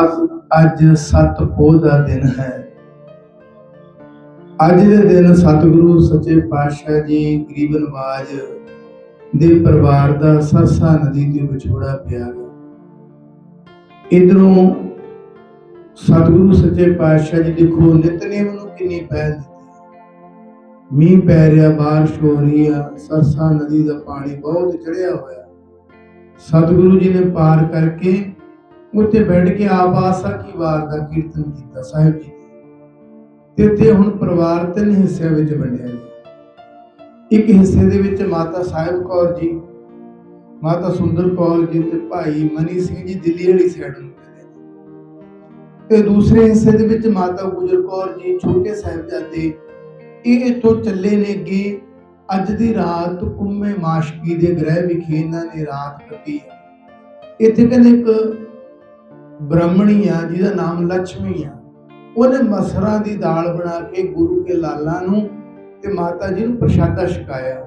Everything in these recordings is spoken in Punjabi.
ਅੱਜ ਅੱਜ ਸਤ ਪੋਹ ਦਾ ਦਿਨ ਹੈ। ਅੱਜ ਦੇ ਦਿਨ ਸਤਿਗੁਰੂ ਸੱਚੇ ਪਾਤਸ਼ਾਹ ਜੀ ਗਰੀਬ ਨਵਾਜ ਦੇ ਪਰਿਵਾਰ ਦਾ ਸਰਸਾ ਨਦੀ ਤੇ ਵਿਛੋੜਾ ਪਿਆ ਇਧਰੋਂ ਸਤਿਗੁਰੂ ਸੱਚੇ ਪਾਤਸ਼ਾਹ ਜੀ ਦੇਖੋ, ਨਿਤਨੇਮ ਨੂੰ ਕਿੰਨੀ ਪਹਿਲ ਦਿੱਤੀ। ਮੀਂਹ ਪੈ ਰਿਹਾ, ਬਾਰਿਸ਼ ਹੋ ਰਹੀ ਆ, ਸਰਸਾ ਨਦੀ ਦਾ ਪਾਣੀ ਬਹੁਤ ਚੜਿਆ ਹੋਇਆ। ਸਤਿਗੁਰੂ ਜੀ ਨੇ ਪਾਰ ਕਰਕੇ ਉੱਥੇ ਬੈਠ ਕੇ ਆਪ ਆਸਾ ਕੀ ਵਾਰ ਦਾ ਕੀਰਤਨ ਕੀਤਾ ਸਾਹਿਬ ਜੀ। ਤੇ ਇੱਥੇ ਹੁਣ ਪਰਿਵਾਰ ਤਿੰਨ ਹਿੱਸਿਆਂ ਵਿੱਚ ਵੰਡਿਆ ਗਿਆ ਇੱਕ ਹਿੱਸੇ ਦੇ ਵਿੱਚ ਮਾਤਾ ਸਾਹਿਬ ਕੌਰ ਜੀ, ਮਾਤਾ ਸੁੰਦਰ ਕੌਰ ਜੀ ਤੇ ਭਾਈ ਮਨੀ ਸਿੰਘ ਜੀ ਦਿੱਲੀ ਵਾਲੀ ਸਾਈਡ ਨੂੰ ਤੇ ਦੂਸਰੇ ਹਿੱਸੇ ਦੇ ਵਿੱਚ ਮਾਤਾ ਗੁਜਰ ਕੌਰ ਜੀ ਛੋਟੇ ਸਾਹਿਬਜ਼ਾਦੇ, ਇਹ ਇੱਥੋਂ ਚੱਲੇ ਨੇ ਅੱਗੇ। ਅੱਜ ਦੀ ਰਾਤ ਕੁੰਮੇ ਮਾਸ਼ਕੀ ਦੇ ਗ੍ਰਹਿ ਵਿਖੇ ਇਹਨਾਂ ਨੇ ਰਾਤ ਕੱਟੀ ਇੱਥੇ ਕਹਿੰਦੇ ਇੱਕ ਬ੍ਰਾਹਮਣੀ ਆ, ਜਿਹਦਾ ਨਾਮ ਲక్ష్ਮੀ ਆ। ਉਹਨੇ ਮਸਰਾਂ ਦੀ ਦਾਲ ਬਣਾ ਕੇ ਗੁਰੂ ਕੇ ਲਾਲਾਂ ਨੂੰ ਤੇ ਮਾਤਾ ਜੀ ਨੂੰ ਪ੍ਰਸ਼ਾਦਾ ਛਕਾਇਆ।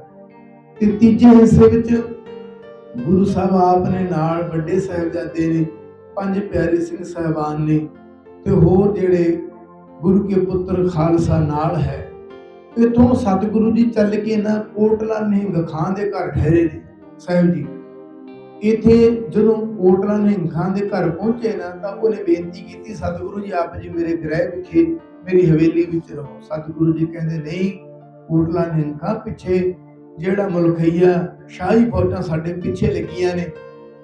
ਤੇ ਤੀਜੇ ਹਿੱਸੇ ਵਿੱਚ ਗੁਰੂ ਸਾਹਿਬ ਆਪ ਨੇ ਨਾਲ ਵੱਡੇ ਸਾਹਿਬਜ਼ਾਦੇ ਨੇ, ਪੰਜ ਪਿਆਰੇ ਸਿੰਘ ਸਾਹਿਬਾਨ ਨੇ ਤੇ ਹੋਰ ਜਿਹੜੇ ਗੁਰੂ ਕੇ ਪੁੱਤਰ ਖਾਲਸਾ ਨਾਲ ਹੈ। ਇਥੋਂ ਸਤਿਗੁਰੂ ਜੀ ਚੱਲ ਕੇ ਨਾ ਕੋਟਲਾ ਨਿਹੰਗ ਖਾਨ ਦੇ ਘਰ ਠਹਿਰੇ ਨੇ, ਸਾਹਿਬ ਜੀ। ਇੱਥੇ ਜਦੋਂ ਕੋਟਲਾ ਨਿਹੰਗ ਖਾਂ ਦੇ ਘਰ ਪਹੁੰਚੇ ਨਾ, ਤਾਂ ਉਹਨੇ ਬੇਨਤੀ ਕੀਤੀ, ਸਤਿਗੁਰੂ ਜੀ, ਆਪ ਜੀ ਮੇਰੇ ਗ੍ਰਹਿ ਵਿਖੇ, ਮੇਰੀ ਹਵੇਲੀ ਵਿੱਚ ਰਹੋ। ਸਤਿਗੁਰੂ ਜੀ ਕਹਿੰਦੇ, ਨਹੀਂ ਕੋਟਲਾ ਨਿਹੰਗ ਖਾਨ ਪਿੱਛੇ, ਜਿਹੜਾ ਮਲਕਈਆ ਸ਼ਾਹੀ ਫੌਜਾਂ ਸਾਡੇ ਪਿੱਛੇ ਲੱਗੀਆਂ ਨੇ,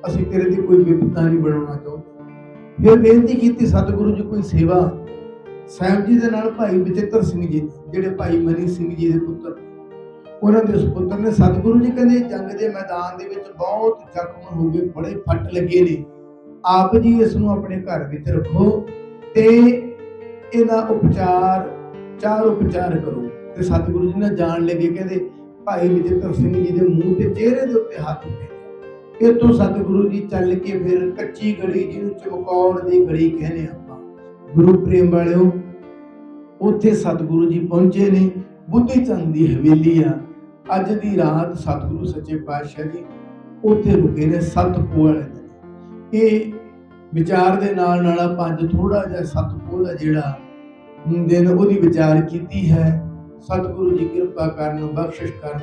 ਅਸੀਂ ਤੇਰੇ ਤੇ ਕੋਈ ਵਿਪਤਾ ਨਹੀਂ ਬਣਾਉਣਾ ਚਾਹੁੰਦੇ। ਫਿਰ ਬੇਨਤੀ ਕੀਤੀ, ਸਤਿਗੁਰੂ ਜੀ, ਕੋਈ ਸੇਵਾ, ਸਾਹਿਬ ਜੀ ਦੇ ਨਾਲ ਭਾਈ ਬਚਿੱਤਰ ਸਿੰਘ ਜੀ, ਜਿਹੜੇ ਭਾਈ ਮਨੀ ਸਿੰਘ ਜੀ ਦੇ ਪੁੱਤਰ ਉਹਨਾਂ ਦੇ ਸੁਪੁੱਤਰ ਨੇ ਸਤਿਗੁਰੂ ਜੀ ਕਹਿੰਦੇ, ਜੰਗ ਦੇ ਮੈਦਾਨ ਦੇ ਵਿੱਚ ਬਹੁਤ ਜ਼ਖਮ ਹੋ ਗਏ, ਬੜੇ ਫੱਟ ਲੱਗੇ ਨੇ। ਆਪ ਜੀ ਇਸ ਨੂੰ ਆਪਣੇ ਘਰ ਵਿੱਚ ਰੱਖੋ ਤੇ ਇਹਦਾ ਉਪਚਾਰ, ਚਾਰ ਉਪਚਾਰ ਕਰੋ। ਤੇ ਸਤਿਗੁਰੂ ਜੀ ਨੇ ਜਾਣ ਲੱਗੇ, ਕਹਿੰਦੇ, ਭਾਈ ਬਚਿੱਤਰ ਸਿੰਘ ਜੀ ਦੇ ਮੂੰਹ ਤੇ ਚਿਹਰੇ ਦੇ ਉੱਤੇ ਹੱਥ ਉੱਤੇ। ਇਤੋਂ ਸਤਿਗੁਰੂ ਜੀ ਚੱਲ ਕੇ ਫਿਰ ਕੱਚੀ ਗਲੀ ਜਿਹਨੂੰ ਚਮਕੌਰ ਦੀ ਗਲੀ ਕਹਿੰਦੇ ਆਪਾਂ। ਗੁਰੂ ਪ੍ਰੇਮ ਵਾਲਿਓ, ਉੱਥੇ ਸਤਿਗੁਰੂ ਜੀ ਪਹੁੰਚੇ ਨੇ ਬੁੱਧੀ ਚੰਦ ਦੀ ਹਵੇਲੀ ਆ। ਅੱਜ ਦੀ ਰਾਤ ਸਤਿਗੁਰੂ ਸੱਚੇ ਪਾਤਸ਼ਾਹ ਜੀ ਉੱਥੇ ਰੁਕੇ ਨੇ ਸੱਤ ਪੋਲ ਇਹ ਵਿਚਾਰ ਦੇ ਨਾਲ ਨਾਲ ਆਪਾਂ ਅੱਜ ਥੋੜਾ ਜਿਹਾ ਸੱਤ ਪੋਲ ਜਿਹੜਾ ਦਿਨ ਉਹਦੀ ਵਿਚਾਰ ਕੀਤੀ ਹੈ। ਸਤਿਗੁਰੂ ਜੀ ਕਿਰਪਾ ਕਰਨ, ਬਖਸ਼ਿਸ਼ ਕਰਨ।